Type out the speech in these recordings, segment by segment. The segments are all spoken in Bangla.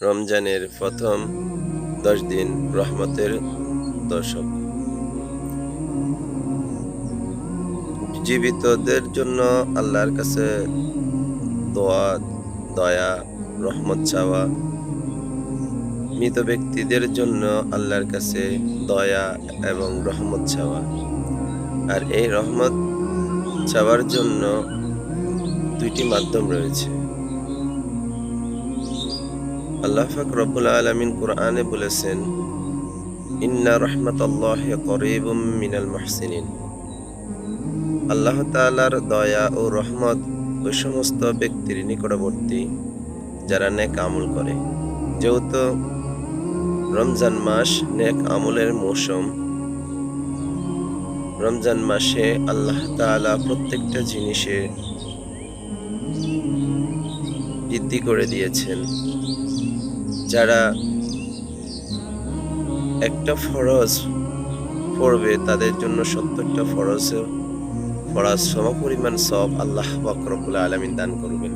রমজানের প্রথম দশ দিন রহমতের দশক জীবিতদের জন্য আল্লাহর কাছে দোয়া, দয়া, রহমত চাওয়া, মৃত ব্যক্তিদের জন্য আল্লাহর কাছে দয়া এবং রহমত চাওয়া। আর এই রহমত চাওয়ার জন্য দুইটি মাধ্যম রয়েছে। আল্লাহ ফাক আলমিন কোরআনে বলেছেন, ইন্না রহমতাল্লাহ করিবুম মিনাল মহসিনিন। আল্লাহ তাআলার দয়া ও রহমত ওই সমস্ত ব্যক্তির নিকটবর্তী যারা নেক আমল করে। যেহেতু রমজান মাস নেক আমলের মৌসুম, রমজান মাসে আল্লাহ তাআলা প্রত্যেকটা জিনিসে বৃদ্ধি করে দিয়েছেন। যারা একটা ফরজ পড়বে, তাদের জন্য সত্তরটা ফরজ ফরজ সমপরিমাণ সব আল্লাহ বকরবুল আলমিন দান করবেন।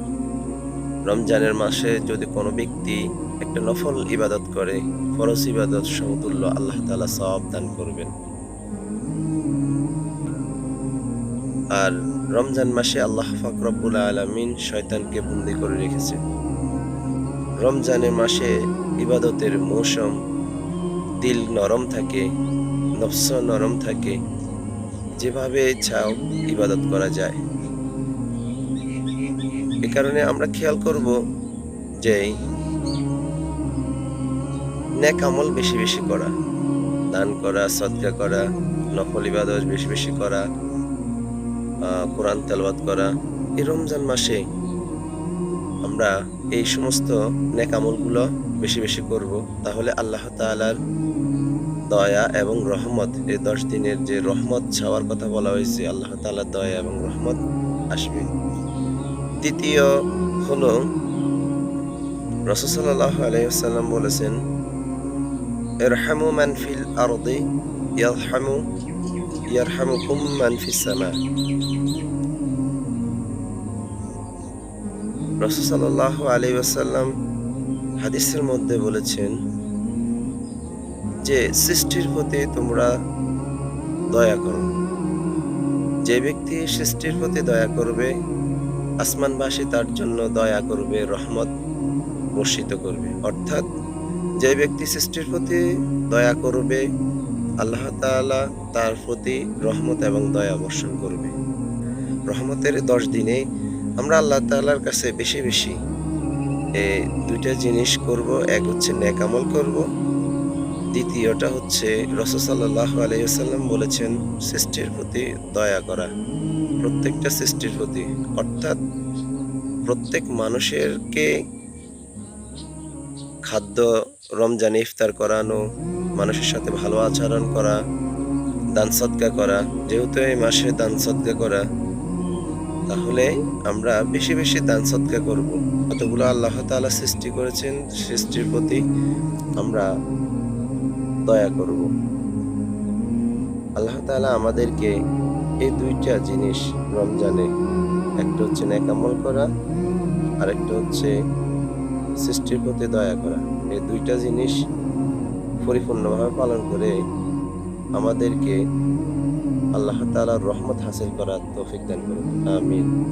রমজানের মাসে যদি কোনো ব্যক্তি একটা নফল ইবাদত করে, ফরজ ইবাদত সমতুল্য আল্লাহ তালা সব দান করবেন। আর রমজান মাসে আল্লাহ ফাকরবুল আলমিন শয়তানকে বন্দি করে রেখেছে। রমজানের মাসে ইবাদতের মৌসুম দিল নরম থাকে, নফস নরম থাকে, যেভাবে চাও ইবাদত করা যায়। এ কারণে আমরা খেয়াল করব যে নেক আমল বেশি বেশি করা, দান করা, সদকা করা, নফল ইবাদত বেশি বেশি করা কোরআন তেলবাদ করা, এই রমজান মাসে আমরা এই সমস্ত নেক আমলগুলো বেশি বেশি করব, তাহলে আল্লাহ তাআলার দয়া এবং রহমত, এই দশ দিনের যে রহমত ছাওয়ার কথা বলা হয়েছে, আল্লাহ তাআলার দয়া এবং রহমত আসবে। দ্বিতীয় হলো রসসাল্লাহ আলাইসাল্লাম বলেছেন, ইরহামু মান ফিল আরদি, ইয়ারহামু, ইয়ারহামুকুম মান ফিস সামা। রসসাল্লাহ আলী আসাল্লাম হাদিসের মধ্যে বলেছেন যে সৃষ্টির প্রতি তোমরা দয়া করো। যে ব্যক্তি সৃষ্টির প্রতি দয়া করবে, আসমানবাসী তার জন্য দয়া করবে, রহমত বর্ষিত করবে। অর্থাৎ যে ব্যক্তি সৃষ্টির প্রতি দয়া করবে, আল্লাহ তাআলা তার প্রতি রহমত এবং দয়া বর্ষণ করবে। রহমতের দশ দিনে আমরা আল্লাহ তাআলার কাছে বেশি বেশি এই দুইটা জিনিস করব। এক হচ্ছে নেক আমল করব। দ্বিতীয়টা হচ্ছে রসসাল্লাহ আলাইসাল্লাম বলেছেন সৃষ্টির প্রতি দয়া করা। প্রত্যেকটা সৃষ্টির প্রতি, অর্থাৎ প্রত্যেক মানুষেরকে খাদ্য, রমজানে ইফতার করানো, মানুষের সাথে ভালো আচরণ করা, দান সৎকা করা, যেহেতু এই মাসে দান সৎকা করা তাহলে আমরা বেশি বেশি দান সৎকা করব। কতগুলো আল্লাহ তাআলা সৃষ্টি করেছেন, সৃষ্টির প্রতি আমরা দয়া করব। আল্লাহ তাআলা আমাদেরকে এই দুইটা জিনিস রমজানে, একটা হচ্ছে নেকামল করা আর একটা হচ্ছে সৃষ্টির প্রতি দয়া করা। এই দুইটা জিনিস পরিপূর্ণভাবে পালন করে আমাদেরকে আল্লাহ তালার রহমত হাসিল করার তৌফিক দান করুন। আমিন।